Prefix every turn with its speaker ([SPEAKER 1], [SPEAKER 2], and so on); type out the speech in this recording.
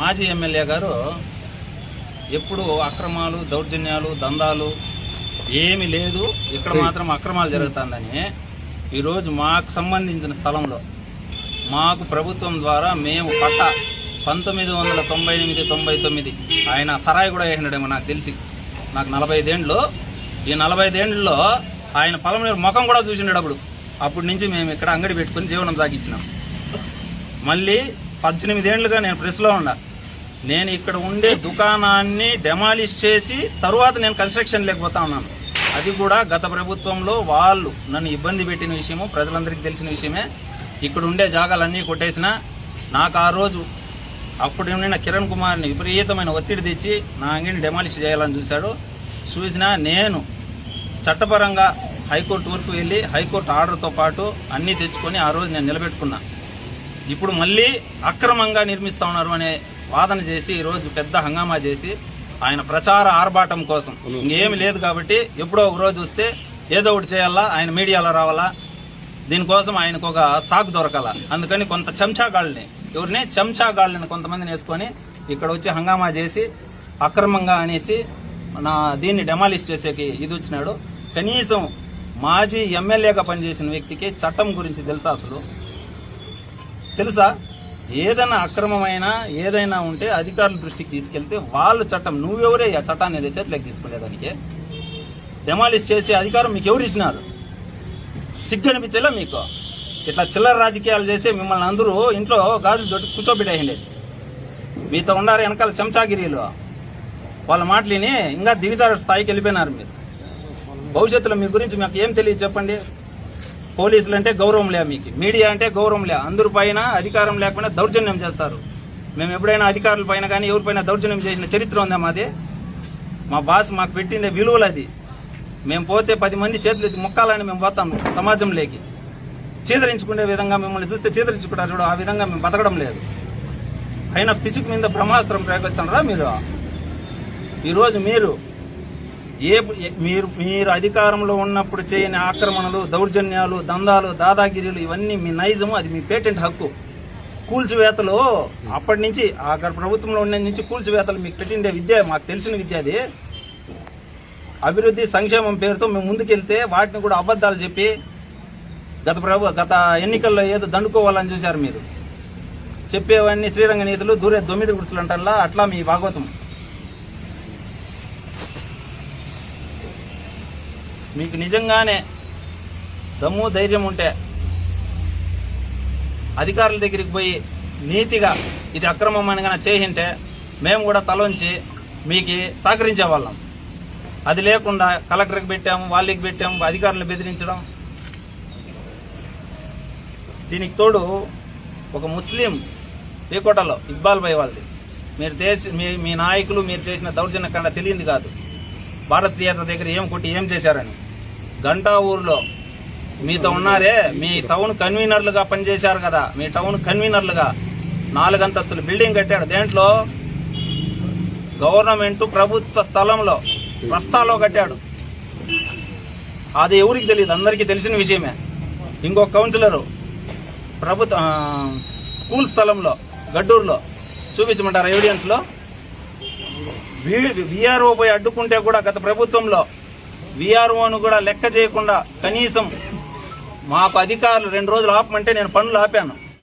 [SPEAKER 1] మాజీ ఎమ్మెల్యే గారు ఎప్పుడు అక్రమాలు దౌర్జన్యాలు దందాలు ఏమీ లేదు. ఇక్కడ మాత్రం అక్రమాలు జరుగుతుందని ఈరోజు మాకు సంబంధించిన స్థలంలో మాకు ప్రభుత్వం ద్వారా మేము పట్ట పంతొమ్మిది వందల తొంభై ఎనిమిది తొంభై తొమ్మిది ఆయన సరాయి కూడా వేసినాడేమో నాకు తెలిసి. నాకు నలభై ఐదేండ్లు. ఈ నలభై ఐదేండ్లలో ఆయన పొలం ముఖం కూడా చూసిండాడు అప్పుడు అప్పటి నుంచి మేము ఇక్కడ అంగడి పెట్టుకుని జీవనం సాగించినాం. మళ్ళీ పద్దెనిమిదేండ్లుగా నేను ప్రెస్లో ఉన్నా. నేను ఇక్కడ ఉండే దుకాణాన్ని డెమాలిష్ చేసి తరువాత నేను కన్స్ట్రక్షన్ లేకపోతా ఉన్నాను. అది కూడా గత ప్రభుత్వంలో వాళ్ళు నన్ను ఇబ్బంది పెట్టిన విషయము ప్రజలందరికీ తెలిసిన విషయమే. ఇక్కడ ఉండే జాగాలన్నీ కొట్టేసిన నాకు ఆ రోజు అప్పుడు ఉండిన కిరణ్ కుమార్ని విపరీతమైన ఒత్తిడి తెచ్చి నా అంగిని డెమాలిష్ చేయాలని చూశాడు. చూసినా నేను చట్టపరంగా హైకోర్టు వరకు వెళ్ళి హైకోర్టు ఆర్డర్తో పాటు అన్నీ తెచ్చుకొని ఆ రోజు నేను నిలబెట్టుకున్నా. ఇప్పుడు మళ్ళీ అక్రమంగా నిర్మిస్తా ఉన్నారు అనే వాదన చేసి ఈరోజు పెద్ద హంగామా చేసి ఆయన ప్రచార ఆర్భాటం కోసం. ఇంకేమి లేదు కాబట్టి ఎప్పుడో ఒక రోజు వస్తే ఏదో ఒకటి చేయాలా ఆయన మీడియాలో రావాలా దీనికోసం ఆయనకు ఒక సాకు దొరకాల. అందుకని కొంత చెంచాగాళ్ళని ఎవరిని? చెంచాగాళ్ళని కొంతమందిని వేసుకొని ఇక్కడ వచ్చి హంగామా చేసి అక్రమంగా అనేసి నా దీన్ని డెమాలిష్ చేసేకి ఇది వచ్చినాడు. కనీసం మాజీ ఎమ్మెల్యేగా పనిచేసిన వ్యక్తికి చట్టం గురించి తెలుసా అసలు? తెలుసా? ఏదైనా అక్రమమైన ఏదైనా ఉంటే అధికారుల దృష్టికి తీసుకెళ్తే వాళ్ళ చట్టం నువ్వెవరే ఆ చట్టాన్ని నీ చేతిలోకి తీసుకునేదానికి డెమాలిష్ చేసే అధికారం మీకు ఎవరు ఇచ్చినారు? సిగ్గు మీకు. ఇట్లా చిల్లర రాజకీయాలు చేసి మిమ్మల్ని అందరూ ఇంట్లో గాజులు తోటి కూర్చోబెట్టేయండి. మీతో ఉన్నారు వెనకాల చెంచాగిరీలు. వాళ్ళ మాటలిని ఇంకా దిగజారు స్థాయికి వెళ్ళిపోయినారు మీరు. భవిష్యత్తులో మీ గురించి మాకు ఏం తెలియదు చెప్పండి. పోలీసులు అంటే గౌరవం లే మీకు. మీడియా అంటే గౌరవం లే. అందరి పైన అధికారం లేకుండా దౌర్జన్యం చేస్తారు. మేము ఎప్పుడైనా అధికారుల పైన కానీ ఎవరిపైన దౌర్జన్యం చేసిన చరిత్ర ఉందా మాది? మా బాస్ మాకు పెట్టిండే విలువలు అది. మేము పోతే పది మంది చేతులు ఎత్తి మొక్కాలని మేము పోతాం సమాజంలోకి. చీదరించుకునే విధంగా మిమ్మల్ని చూస్తే చీదరించుకుంటారు చూడు ఆ విధంగా మేము బతకడం లేదు. అయినా పిచ్చుకు మీద బ్రహ్మాస్త్రం ప్రయోగిస్తున్నారా మీరు? ఈరోజు మీరు ఏ మీరు మీరు అధికారంలో ఉన్నప్పుడు చేయని ఆక్రమణలు దౌర్జన్యాలు దందాలు దాదాగిరీలు ఇవన్నీ మీ నైజము అది మీ పేటెంట్ హక్కు. కూల్చివేతలు అప్పటి నుంచి ఆ ప్రభుత్వంలో ఉండే నుంచి కూల్చివేతలు మీకు పెట్టిండే విద్య మాకు తెలిసిన విద్య అది. అభివృద్ధి సంక్షేమం పేరుతో మేము ముందుకెళ్తే వాటిని కూడా అబద్ధాలు చెప్పి గత ప్రభు గత ఎన్నికల్లో ఏదో దండుకోవాలని చూశారు మీరు. చెప్పేవన్నీ శ్రీరంగ నీతులు దూరే దొమ్మిది గుడుసులు అంటారా అట్లా మీ భాగవతం మీకు నిజంగానే దమ్ము ధైర్యం ఉంటే అధికారుల దగ్గరికి పోయి నీతిగా ఇది అక్రమం అని కనుక చేయింటే మేము కూడా తలొంచి మీకు సహకరించే వాళ్ళం. అది లేకుండా కలెక్టర్కి పెట్టాము వాళ్ళకి పెట్టాము అధికారులు బెదిరించడం. దీనికి తోడు ఒక ముస్లిం రేకోటలో ఇక్బాల్ భాయ్ వాళ్ళది. మీరు తెచ్చి మీ మీ నాయకులు మీరు చేసిన దౌర్జన్య కన్నా తెలియంది కాదు. భారత్ థియేటర్ దగ్గర ఏం కొట్టి ఏం చేశారని. గంటా ఊర్లో మీతో ఉన్నారే మీ టౌన్ కన్వీనర్లుగా పనిచేశారు కదా మీ టౌన్ కన్వీనర్లుగా నాలుగంతస్తులు బిల్డింగ్ కట్టాడు. దేంట్లో? గవర్నమెంట్ ప్రభుత్వ స్థలంలో రస్తాలో కట్టాడు. అది ఎవరికి తెలియదు అందరికీ తెలిసిన విషయమే. ఇంకో కౌన్సిలరు ప్రభుత్వ స్కూల్ స్థలంలో గడ్డూరులో చూపించమంటారా ఎవిడెన్స్లో విఆర్ఓ పోయి అడ్డుకుంటే కూడా గత ప్రభుత్వంలో విఆర్ఓను కూడా లెక్క చేయకుండా కనీసం మాకు అధికారులు రెండు రోజులు ఆపమంటే నేను పనులు ఆపాను.